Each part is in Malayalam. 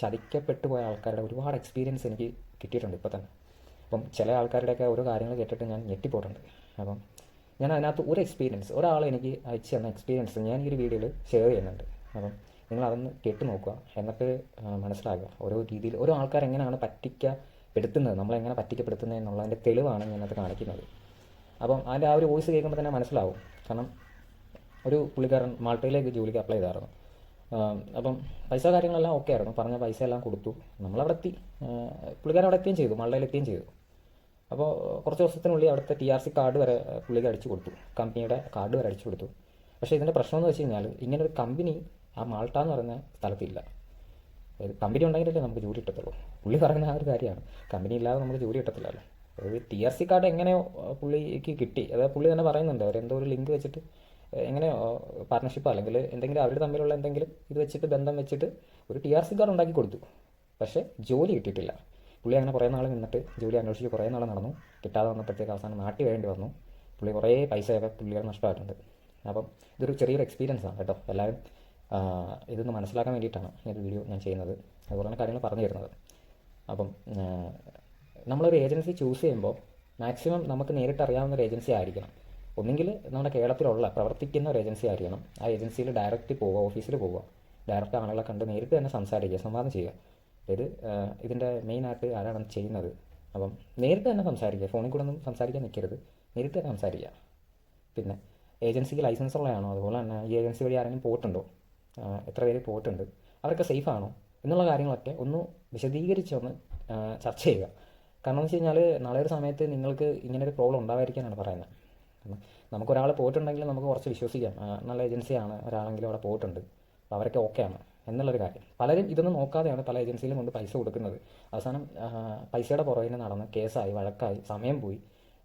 ചതിക്കപ്പെട്ടു പോയ ആൾക്കാരുടെ ഒരുപാട് എക്സ്പീരിയൻസ് എനിക്ക് കിട്ടിയിട്ടുണ്ട് ഇപ്പോൾ തന്നെ. അപ്പം ചില ആൾക്കാരുടെയൊക്കെ ഓരോ കാര്യങ്ങൾ കേട്ടിട്ട് ഞാൻ ഞെട്ടിപ്പോയിട്ടുണ്ട്. അപ്പം ഞാൻ അതിനകത്ത് ഒരു എക്സ്പീരിയൻസ് ഒരാൾ എനിക്ക് അയച്ചു തന്ന എക്സ്പീരിയൻസ് ഞാൻ ഈ ഒരു വീഡിയോയിൽ ഷെയർ ചെയ്യുന്നുണ്ട്. അപ്പം നിങ്ങൾ അതൊന്ന് കേട്ട് നോക്കുക. എന്നിട്ട് മനസ്സിലാകുക ഓരോ രീതിയിൽ ഓരോ ആൾക്കാർ എങ്ങനെയാണ് പറ്റിക്കപ്പെടുത്തുന്നത് നമ്മളെങ്ങനെ പറ്റിക്കപ്പെടുത്തുന്നത് എന്നുള്ളതിന്റെ തെളിവാണ് ഞാനത് കാണിക്കുന്നത്. അപ്പം അതിന്റെ ആ ഒരു വോയിസ് കേൾക്കുമ്പോൾ തന്നെ മനസ്സിലാവും. കാരണം ഒരു പുള്ളിക്കാരൻ മാൾട്ടയിലേക്ക് ജോലിക്ക് അപ്ലൈ ചെയ്തായിരുന്നു. അപ്പം പൈസ കാര്യങ്ങളെല്ലാം ഓക്കെ ആയിരുന്നു. പറഞ്ഞ പൈസ എല്ലാം കൊടുത്തു. നമ്മളവിടെ എത്തി പുള്ളിക്കാരൻ അവിടെ എത്തുകയും ചെയ്തു. മള്ളയിലെത്തുകയും ചെയ്തു. അപ്പോൾ കുറച്ച് ദിവസത്തിനുള്ളിൽ അവിടുത്തെ ടി ആർ സി കാർഡ് വരെ പുള്ളിക്ക് അടിച്ചു കൊടുത്തു. കമ്പനിയുടെ കാർഡ് വരെ അടിച്ചു കൊടുത്തു. പക്ഷേ ഇതിന്റെ പ്രശ്നം എന്ന് വെച്ച് കഴിഞ്ഞാൽ ഇങ്ങനെ ഒരു കമ്പനി ആ മാൾട്ട എന്ന് പറയുന്ന സ്ഥലത്തില്ല. കമ്പനി ഉണ്ടെങ്കിലല്ലേ നമുക്ക് ജോലി കിട്ടത്തുള്ളൂ. പുള്ളി പറയുന്ന ആ ഒരു കാര്യമാണ്. കമ്പനി ഇല്ലാതെ നമുക്ക് ജോലി കിട്ടത്തില്ലല്ലോ. അതായത് ടി ആർ സി കാർഡ് എങ്ങനെയോ പുള്ളിക്ക് കിട്ടി. അതായത് പുള്ളി തന്നെ പറയുന്നുണ്ട്. അവരെന്തോ ഒരു ലിങ്ക് വെച്ചിട്ട് ഏ, പാർട്ണർഷിപ്പ് അല്ലെങ്കിൽ എന്തെങ്കിലും അവർ തമ്മിലുള്ള എന്തെങ്കിലും ഇത് വെച്ചിട്ട് ബന്ധം വെച്ചിട്ട് ഒരു ടി ആർ സി കാർഡ് ഉണ്ടാക്കി കൊടുത്തു. പക്ഷേ ജോലി കിട്ടിയിട്ടില്ല. പുള്ളി അങ്ങനെ കുറേ നാൾ നിന്നിട്ട് ജോലി അന്വേഷിച്ച് കുറേ നാൾ നടന്നു. കിട്ടാതെ വന്നപ്പോഴത്തേക്ക് അവസാനം നാട്ടിൽ വേണ്ടി വന്നു. പുള്ളി കുറേ പൈസയൊക്കെ പുള്ളിയുടെ നഷ്ടമായിട്ടുണ്ട്. അപ്പം ഇതൊരു ചെറിയൊരു എക്സ്പീരിയൻസ് ആണ് കേട്ടോ. എല്ലാവരും ഇതൊന്ന് മനസ്സിലാക്കാൻ വേണ്ടിയിട്ടാണ് ഈ ഒരു വീഡിയോ ഞാൻ ചെയ്യുന്നത്. അതുപോലെയാണ് കാര്യങ്ങൾ പറഞ്ഞു തരുന്നത്. അപ്പം നമ്മളൊരു ഏജൻസി ചൂസ് ചെയ്യുമ്പോൾ മാക്സിമം നമുക്ക് നേരിട്ട് അറിയാവുന്ന ഒരു ഏജൻസി ആയിരിക്കണം. ഒന്നുകിൽ നമ്മുടെ കേരളത്തിലുള്ള പ്രവർത്തിക്കുന്ന ഒരു ഏജൻസി ആയിരിക്കണം. ആ ഏജൻസിയിൽ ഡയറക്റ്റ് പോവുക ഓഫീസിൽ പോവുക. ഡയറക്റ്റ് ആളുകളെ കണ്ട് നേരിട്ട് തന്നെ സംസാരിക്കുക സംവാദം ചെയ്യുക. അതായത് ഇതിന്റെ മെയിനായിട്ട് ആരാണ് ചെയ്യുന്നത്? അപ്പം നേരിട്ട് തന്നെ സംസാരിക്കുക. ഫോണിൽ കൂടെ ഒന്നും സംസാരിക്കാൻ നിൽക്കരുത് നേരിട്ട് തന്നെ സംസാരിക്കുക. പിന്നെ ഏജൻസിക്ക് ലൈസൻസ് ഉള്ളതാണോ? അതുപോലെ തന്നെ ഈ ഏജൻസി വഴി ആരെങ്കിലും പോയിട്ടുണ്ടോ? എത്ര പേര് പോയിട്ടുണ്ട്? അവരൊക്കെ സേഫ് ആണോ? എന്നുള്ള കാര്യങ്ങളൊക്കെ ഒന്ന് വിശദീകരിച്ചൊന്ന് ചർച്ച ചെയ്യുക. കാരണം എന്ന് വെച്ച് കഴിഞ്ഞാൽ നാളെ ഒരു സമയത്ത് നിങ്ങൾക്ക് ഇങ്ങനെ ഒരു പ്രോബ്ലം ഉണ്ടാവാതിരിക്കാനാണ് പറയുന്നത്. കാരണം നമുക്കൊരാൾ പോയിട്ടുണ്ടെങ്കിൽ നമുക്ക് കുറച്ച് വിശ്വസിക്കാം. നല്ല ഏജൻസിയാണ് ഒരാളെങ്കിലും അവിടെ പോയിട്ടുണ്ട്. അപ്പോൾ അവരൊക്കെ ഓക്കെയാണ് എന്നുള്ളൊരു കാര്യം. പലരും ഇതൊന്നും നോക്കാതെയാണ് പല ഏജൻസിയിലും കൊണ്ട് പൈസ കൊടുക്കുന്നത്. അവസാനം പൈസയുടെ പുറകിന് നടന്ന് കേസായി വഴക്കായി സമയം പോയി.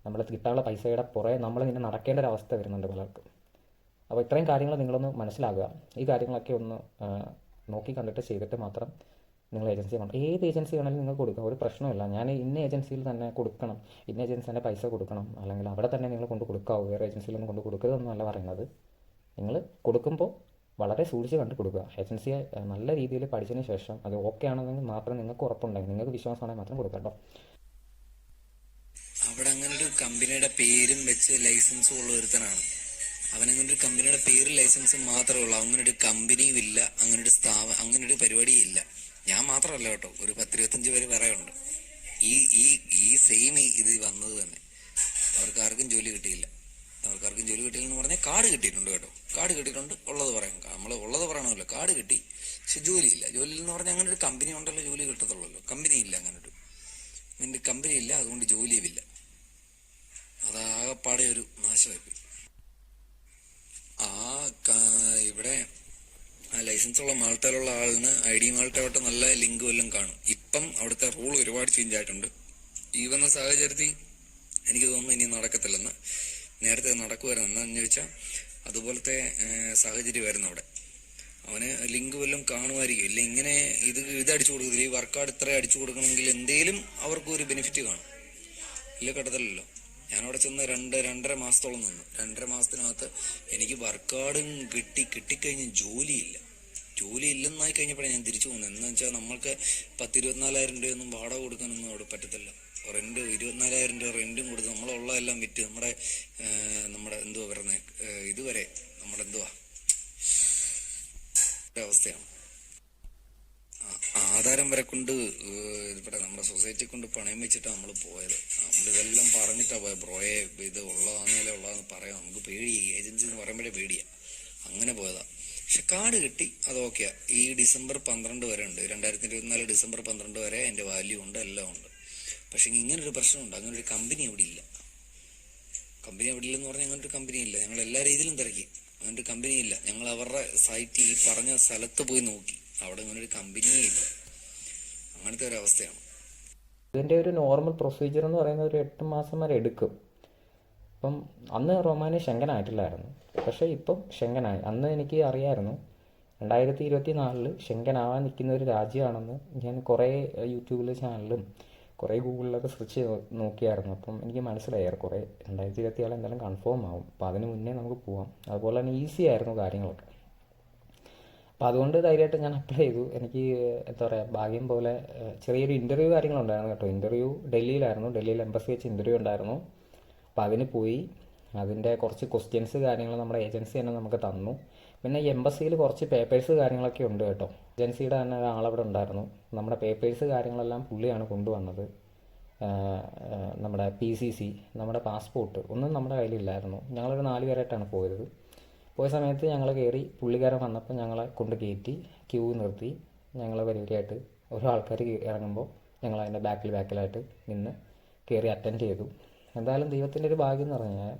നമ്മൾ കിട്ടാനുള്ള പൈസയുടെ പുറകെ നമ്മൾ ഇങ്ങനെ നടക്കേണ്ട ഒരു അവസ്ഥ വരുന്നുണ്ട് പലർക്കും. അപ്പോൾ ഇത്രയും കാര്യങ്ങൾ നിങ്ങളൊന്ന് മനസ്സിലാകുക ഈ കാര്യങ്ങളൊക്കെ ഒന്ന് നോക്കി കണ്ടിട്ട് ചെയ്തിട്ട് മാത്രം നിങ്ങൾ ഏജൻസി വേണം ഏത് ഏജൻസി വേണമെങ്കിലും നിങ്ങൾക്ക് കൊടുക്കാം. ഒരു പ്രശ്നമില്ല ഞാൻ ഇന്ന ഏജൻസിയിൽ തന്നെ കൊടുക്കണം. ഇന്ന ഏജൻസി തന്നെ പൈസ കൊടുക്കണം. അല്ലെങ്കിൽ അവിടെ തന്നെ നിങ്ങൾ കൊണ്ട് കൊടുക്കാവോ. വേറെ ഏജൻസിയിലൊന്നും കൊണ്ട് കൊടുക്കരുതെന്നല്ല പറയുന്നത്. നിങ്ങൾ കൊടുക്കുമ്പോൾ വളരെ സൂക്ഷിച്ച് കണ്ട് കൊടുക്കുക. ഏജൻസിയെ നല്ല രീതിയിൽ പഠിച്ചതിന് ശേഷം അത് ഓക്കെ ആണെന്നെങ്കിൽ മാത്രം നിങ്ങൾക്ക് ഉറപ്പുണ്ടെങ്കിൽ നിങ്ങൾക്ക് വിശ്വാസമാണെങ്കിൽ മാത്രം കൊടുക്കുക അവിടെ അങ്ങനെ ഒരു കമ്പനിയുടെ പേരും വെച്ച് ലൈസൻസും ഉള്ള ഒരുത്തനാണ്. അവൻ അങ്ങനെ ഒരു കമ്പനിയുടെ പേര് ലൈസൻസ് മാത്രമേ ഉള്ളൂ. അങ്ങനെ ഒരു കമ്പനിയും ഇല്ല. അങ്ങനെ ഒരു സ്ഥാപനം അങ്ങനെ ഒരു പരിപാടിയും ഇല്ല. ഞാൻ മാത്രമല്ല കേട്ടോ. ഒരു പത്തിരുപത്തഞ്ച് പേര് വേറെ ഉണ്ട് ഈ ഈ ഈ സെയിം ഇത് വന്നത് തന്നെ. അവർക്ക് ആർക്കും ജോലി കിട്ടിയില്ല. അവർക്ക് ആർക്കും ജോലി കിട്ടിയില്ലെന്ന് പറഞ്ഞാൽ കാർഡ് കിട്ടിയിട്ടുണ്ട് കേട്ടോ. കാർഡ് കിട്ടിയിട്ടുണ്ട് ഉള്ളത് പറയാം. നമ്മൾ ഉള്ളത് പറയണമല്ലോ. കാർഡ് കിട്ടി പക്ഷെ ജോലിയില്ല. ജോലി എന്ന് പറഞ്ഞാൽ അങ്ങനെ ഒരു കമ്പനി ഉണ്ടല്ലോ ജോലി കിട്ടത്തുള്ളല്ലോ. കമ്പനി ഇല്ല അങ്ങനെ ഒരു നിന്റെ കമ്പനി ഇല്ല അതുകൊണ്ട് ജോലിയുമില്ല അതാകപ്പാടെ ഒരു നാശമായിപ്പോയി. ആ ഇവിടെ ആ ലൈസൻസ് ഉള്ള മാൾട്ടയിലുള്ള ആളിന് ഐ ഡി മാൾട്ടയോട്ട് നല്ല ലിങ്ക് വല്ലതും കാണും. ഇപ്പം അവിടുത്തെ റൂൾ ഒരുപാട് ചേഞ്ച് ആയിട്ടുണ്ട്. ഈ വന്ന സാഹചര്യത്തിൽ എനിക്ക് തോന്നുന്നു ഇനി നടക്കത്തില്ലെന്ന്. നേരത്തെ നടക്കുമായിരുന്നു. എന്താണെന്ന് ചോദിച്ചാൽ അതുപോലത്തെ സാഹചര്യമായിരുന്നു അവിടെ. അവന് ലിങ്ക് വല്ലതും കാണുമായിരിക്കും. ഇല്ല ഇങ്ങനെ ഇത് ഇത് അടിച്ചു കൊടുക്കത്തില്ല? ഈ വർക്കാർഡ് ഇത്ര അടിച്ചു കൊടുക്കണമെങ്കിൽ എന്തേലും അവർക്ക് ഒരു ബെനിഫിറ്റ് കാണും. ഇല്ല ഞാനവിടെ ചെന്ന് രണ്ട് രണ്ടര മാസത്തോളം നിന്നു. രണ്ടര മാസത്തിനകത്ത് എനിക്ക് വർക്കാർഡും കിട്ടി കിട്ടിക്കഴിഞ്ഞ് ജോലിയില്ല. ജോലി ഇല്ലെന്നായി കഴിഞ്ഞപ്പോഴാണ് ഞാൻ തിരിച്ചു പോകുന്നത് എന്ന് വെച്ചാൽ നമ്മൾക്ക് പത്ത് ഇരുപത്തിനാലായിരം രൂപയൊന്നും വാടക കൊടുക്കാനൊന്നും അവിടെ പറ്റത്തില്ല. റെന്റ് ഇരുപത്തിനാലായിരം രൂപ റെന്റും കൊടുത്ത് നമ്മളുള്ള എല്ലാം വിറ്റ് നമ്മുടെ നമ്മുടെ എന്തുവാ പറയുന്നത് ഇതുവരെ നമ്മുടെ എന്തുവാ? അവസ്ഥയാണ്. ആധാരം വരെ കൊണ്ട് ഇവിടെ നമ്മുടെ സൊസൈറ്റി കൊണ്ട് പണയം വെച്ചിട്ടാണ് നമ്മൾ പോയത്. നമ്മൾ ഇതെല്ലാം പറഞ്ഞിട്ടാ പോയത് ബ്രോയെ ഇത് ഉള്ളതാന്നേലേ ഉള്ളതെന്ന് പറയാം. നമുക്ക് പേടി ഏജൻസി എന്ന് പറയുമ്പോഴേ പേടിയാ. അങ്ങനെ പോയതാ. പക്ഷെ കാർഡ് കിട്ടി. അത് ഓക്കെയാ. ഈ ഡിസംബർ പന്ത്രണ്ട് വരെ ഉണ്ട്. രണ്ടായിരത്തി ഇരുപത്തിനാല് ഡിസംബർ പന്ത്രണ്ട് വരെ അതിന്റെ വാല്യൂ ഉണ്ട് എല്ലാം ഉണ്ട്. പക്ഷെ ഇങ്ങനൊരു പ്രശ്നമുണ്ട്. അങ്ങനെ ഒരു കമ്പനി അവിടെ ഇല്ല. കമ്പനി അവിടെ ഇല്ലെന്ന് പറഞ്ഞാൽ അങ്ങനെ ഒരു കമ്പനി ഇല്ല. ഞങ്ങൾ എല്ലാ രീതിയിലും തിരക്കി. അങ്ങനെ ഒരു കമ്പനി ഇല്ല. ഞങ്ങൾ അവരുടെ സൈറ്റ് ഈ പറഞ്ഞ സ്ഥലത്ത് പോയി നോക്കി. അവിടെ അങ്ങനെ ഒരു കമ്പനിയേ ഇല്ല. അങ്ങനത്തെ ഒരു അവസ്ഥയാണ്. ഇതിന്റെ ഒരു നോർമൽ പ്രൊസീജിയർ എന്ന് പറയുന്നത് ഒരു എട്ട് മാസം വരെ എടുക്കും. അപ്പം അന്ന് റൊമാനിയ ശങ്കനായിട്ടില്ലായിരുന്നു. പക്ഷേ ഇപ്പം ശങ്കനായി. അന്ന് എനിക്ക് അറിയായിരുന്നു രണ്ടായിരത്തി ഇരുപത്തി നാലിൽ ശങ്കനാവാൻ നിൽക്കുന്ന ഒരു രാജ്യമാണെന്ന് ഞാൻ കുറേ യൂട്യൂബിൽ ചാനലും കുറേ ഗൂഗിളിലൊക്കെ സെർച്ച് ചെയ്ത് നോക്കിയായിരുന്നു. അപ്പം എനിക്ക് മനസ്സിലായി. കുറേ രണ്ടായിരത്തി ഇരുപത്തി ആൾ എന്തായാലും കൺഫേം ആവും. അപ്പോൾ അതിന് മുന്നേ നമുക്ക് പോവാം. അതുപോലെ തന്നെ ഈസി ആയിരുന്നു കാര്യങ്ങളൊക്കെ. അപ്പോൾ അതുകൊണ്ട് ധൈര്യമായിട്ട് ഞാൻ അപ്ലൈ ചെയ്തു. എനിക്ക് എന്താ പറയുക ഭാഗ്യം പോലെ ചെറിയൊരു ഇന്റർവ്യൂ കാര്യങ്ങളുണ്ടായിരുന്നു കേട്ടോ. ഇന്റർവ്യൂ ഡൽഹിയിലായിരുന്നു. ഡൽഹിയിൽ എംബസി വെച്ച് ഇന്റർവ്യൂ ഉണ്ടായിരുന്നു. അപ്പോൾ അതിന് പോയി. അതിന്റെ കുറച്ച് ക്വസ്റ്റ്യൻസ് കാര്യങ്ങൾ നമ്മുടെ ഏജൻസി തന്നെ നമുക്ക് തന്നു. പിന്നെ എംബസിയിൽ കുറച്ച് പേപ്പേഴ്സ് കാര്യങ്ങളൊക്കെ ഉണ്ട് കേട്ടോ. ഏജൻസിയുടെ തന്നെ ഒരാളവിടെ ഉണ്ടായിരുന്നു. നമ്മുടെ പേപ്പേഴ്സ് കാര്യങ്ങളെല്ലാം പുള്ളിയാണ് കൊണ്ടുവന്നത്. നമ്മുടെ പി സി സി നമ്മുടെ പാസ്പോർട്ട് ഒന്നും നമ്മുടെ കയ്യിലില്ലായിരുന്നു. ഞങ്ങളൊരു നാല് പേരായിട്ടാണ് പോയത്. പോയ സമയത്ത് ഞങ്ങൾ കയറി പുള്ളിക്കാരൻ വന്നപ്പോൾ ഞങ്ങളെ കൊണ്ട് കയറ്റി ക്യൂ നിർത്തി. ഞങ്ങൾ വരിവരിയായിട്ട് ഓരോ ആൾക്കാർ ഇറങ്ങുമ്പോൾ ഞങ്ങൾ അതിന്റെ ബാക്കിൽ ബാക്കിലായിട്ട് നിന്ന് കയറി അറ്റൻഡ് ചെയ്തു. എന്തായാലും ദൈവത്തിന്റെ ഒരു ഭാഗ്യം എന്ന് പറഞ്ഞു കഴിഞ്ഞാൽ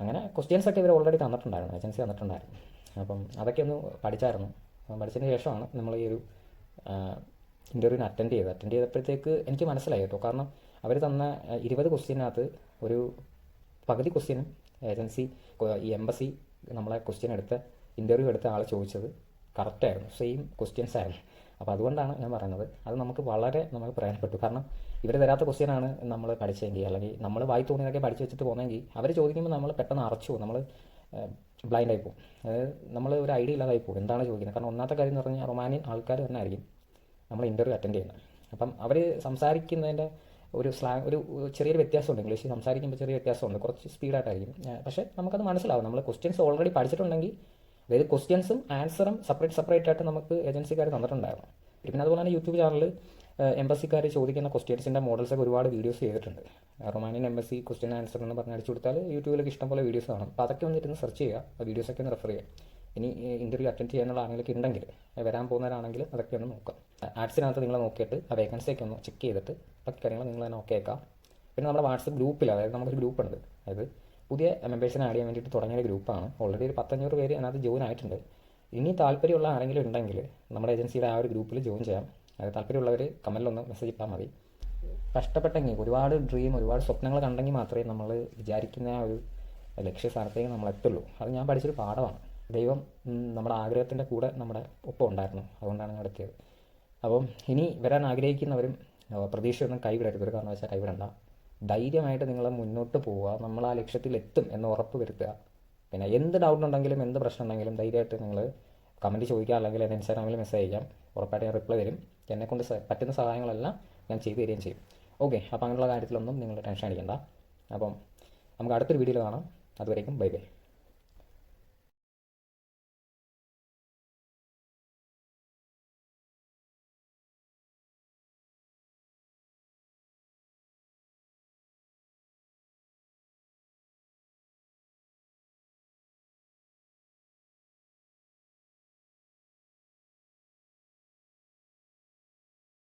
അങ്ങനെ ക്വസ്റ്റ്യൻസ് ഒക്കെ ഇവർ ഓൾറെഡി തന്നിട്ടുണ്ടായിരുന്നു ഏജൻസി തന്നിട്ടുണ്ടായിരുന്നു. അപ്പം അതൊക്കെ ഒന്ന് പഠിച്ചായിരുന്നു. പഠിച്ചതിന് ശേഷമാണ് നമ്മൾ ഈ ഒരു ഇന്റർവ്യൂവിന് അറ്റൻഡ് ചെയ്തത്. അറ്റൻഡ് ചെയ്തപ്പോഴത്തേക്ക് എനിക്ക് മനസ്സിലായി കേട്ടോ. കാരണം അവർ തന്ന ഇരുപത് ക്വസ്റ്റ്യനകത്ത് ഒരു പകുതി ക്വസ്റ്റ്യനും ഏജൻസി ഈ എംബസി നമ്മളെ ക്വസ്റ്റ്യൻ എടുത്ത ഇന്റർവ്യൂ എടുത്ത ആൾ ചോദിച്ചത് കറക്റ്റായിരുന്നു സെയിം ക്വസ്റ്റ്യൻസ് ആയിരുന്നു. അപ്പോൾ അതുകൊണ്ടാണ് ഞാൻ പറയുന്നത് അത് നമുക്ക് വളരെ നമുക്ക് പ്രയോജനപ്പെട്ടു. കാരണം ഇവർ തരാത്ത ക്വസ്റ്റ്യനാണ് നമ്മൾ പഠിച്ചെങ്കിൽ അല്ലെങ്കിൽ നമ്മൾ വായി തോന്നിയതൊക്കെ പഠിച്ച് വെച്ചിട്ട് പോകുന്നെങ്കിൽ അവർ ചോദിക്കുമ്പോൾ നമ്മൾ പെട്ടെന്ന് അറച്ചു നമ്മൾ ബ്ലൈൻഡായി പോകും. അതായത് നമ്മൾ ഒരു ഐഡിയ ഇല്ലാതായി പോകും എന്താണ് ചോദിക്കുന്നത്? കാരണം ഒന്നാമത്തെ കാര്യം എന്ന് പറഞ്ഞാൽ റൊമാനിയൻ ആൾക്കാർ തന്നെ ആയിരിക്കും നമ്മൾ ഇന്റർവ്യൂ അറ്റൻഡ് ചെയ്യുന്നത്. അപ്പം അവർ സംസാരിക്കുന്നതിന്റെ ഒരു സ്ലാങ് ഒരു ചെറിയൊരു വ്യത്യാസമുണ്ട്. ഇംഗ്ലീഷിൽ സംസാരിക്കുമ്പോൾ ചെറിയ വ്യത്യാസമുണ്ട്. കുറച്ച് സ്പീഡായിട്ടായിരിക്കും പക്ഷേ നമുക്കത് മനസ്സിലാവും. നമ്മൾ ക്വസ്റ്റ്യൻസ് ഓൾറെഡി പഠിച്ചിട്ടുണ്ടെങ്കിൽ അതായത് ക്വസ്റ്റ്യൻസും ആൻസറും സെപ്പറേറ്റ് സെപ്പറേറ്റ് ആയിട്ട് നമുക്ക് ഏജൻസിക്കാർ തന്നിട്ടുണ്ടായിരുന്നു. പിന്നെ അതുപോലെ തന്നെ യൂട്യൂബ് ചാനൽ എംബസിക്കാർ ചോദിക്കുന്ന ക്വസ്റ്റ്യൻസിന്റെ മോഡൽസൊക്കെ ഒരുപാട് വീഡിയോസ് ചെയ്തിട്ടുണ്ട്. റൊമാനിയൻ എംബസി ക്വസ്റ്റ്യൻ ആൻസർ എന്ന് പറഞ്ഞ് അടിച്ചു കൊടുത്താൽ യൂട്യൂബിലൊക്കെ ഇഷ്ടംപോലെ വീഡിയോസ് കാണും. അപ്പോൾ അതൊക്കെ ഒന്നിരുന്ന് സെർച്ച് ചെയ്യുക. ആ വീഡിയോസൊക്കെ ഒന്ന് റെഫർ ചെയ്യുക. ഇനി ഇന്റർവ്യൂ അറ്റൻഡ് ചെയ്യാനുള്ള ആണെങ്കിലൊക്കെ ഉണ്ടെങ്കിൽ വരാൻ പോകുന്നവരാണെങ്കിൽ അതൊക്കെ ഒന്ന് നോക്കാം ആഡ്സിനകത്ത് നിങ്ങൾ നോക്കിയിട്ട് ആ വേക്കൻസിയൊക്കെ ഒന്ന് ചെക്ക് ചെയ്തിട്ട് ബാക്കി കാര്യങ്ങൾ നിങ്ങൾ തന്നെ ആക്കാം. പിന്നെ നമ്മുടെ വാട്സപ്പ് ഗ്രൂപ്പിൽ അതായത് നമുക്കൊരു ഗ്രൂപ്പ് ഉണ്ട്. അതായത് പുതിയ മെമ്പേഴ്സിനെ ആഡ് ചെയ്യാൻ വേണ്ടിയിട്ട് തുടങ്ങിയ ഗ്രൂപ്പാണ് ഓൾറെഡി ഒരു പത്തഞ്ഞൂറ് പേര് അതിനകത്ത് ജോയിൻ ആയിട്ടുണ്ട്. ഇനി താല്പര്യമുള്ള ആരെങ്കിലും ഉണ്ടെങ്കിൽ നമ്മുടെ ഏജൻസിയുടെ ആ ഒരു ഗ്രൂപ്പിൽ ജോയിൻ ചെയ്യാം. അതായത് താല്പര്യമുള്ളവർ കമലിലൊന്ന് മെസ്സേജ് ഇട്ടാൽ മതി. കഷ്ടപ്പെട്ടെങ്കിൽ ഒരുപാട് ഡ്രീം ഒരുപാട് സ്വപ്നങ്ങൾ കണ്ടെങ്കിൽ മാത്രമേ നമ്മൾ വിചാരിക്കുന്ന ആ ഒരു ലക്ഷ്യസ്ഥാനത്തേക്ക് നമ്മൾ എത്തുള്ളൂ അത് ഞാൻ പഠിച്ചൊരു പാഠമാണ്. ദൈവം നമ്മുടെ ആഗ്രഹത്തിന്റെ കൂടെ നമ്മുടെ ഒപ്പം ഉണ്ടായിരുന്നു. അതുകൊണ്ടാണ് ഞാൻ എത്തിയത് അപ്പം ഇനി വരാൻ ആഗ്രഹിക്കുന്നവരും പ്രതീക്ഷയൊന്നും കൈവിടരുത്. ഒരു കാരണവശാൽ കൈവിടണ്ട. ധൈര്യമായിട്ട് നിങ്ങൾ മുന്നോട്ട് പോവുക. നമ്മൾ ആ ലക്ഷ്യത്തിൽ എത്തും എന്ന് ഉറപ്പ് വരുത്തുക. പിന്നെ എന്ത് ഡൗട്ട് ഉണ്ടെങ്കിലും എന്ത് പ്രശ്നം ഉണ്ടെങ്കിലും ധൈര്യമായിട്ട് നിങ്ങൾ കമന്റ് ചോദിക്കുക. അല്ലെങ്കിൽ എന്റെ ഇൻസ്റ്റാഗ്രാമിൽ മെസ്സേജ് ചെയ്യാം ഉറപ്പായിട്ട് ഞാൻ റിപ്ലൈ തരും. എന്നെക്കൊണ്ട് കൊണ്ട് പറ്റുന്ന സഹായങ്ങളെല്ലാം ഞാൻ ചെയ്തു തരികയും ചെയ്യും. ഓക്കെ അപ്പോൾ അങ്ങനെയുള്ള കാര്യത്തിലൊന്നും നിങ്ങൾ ടെൻഷൻ അടിക്കണ്ട. അപ്പം നമുക്ക് അടുത്തൊരു വീഡിയോയിൽ കാണാം. അതുവരേക്കും ബൈ ബൈ.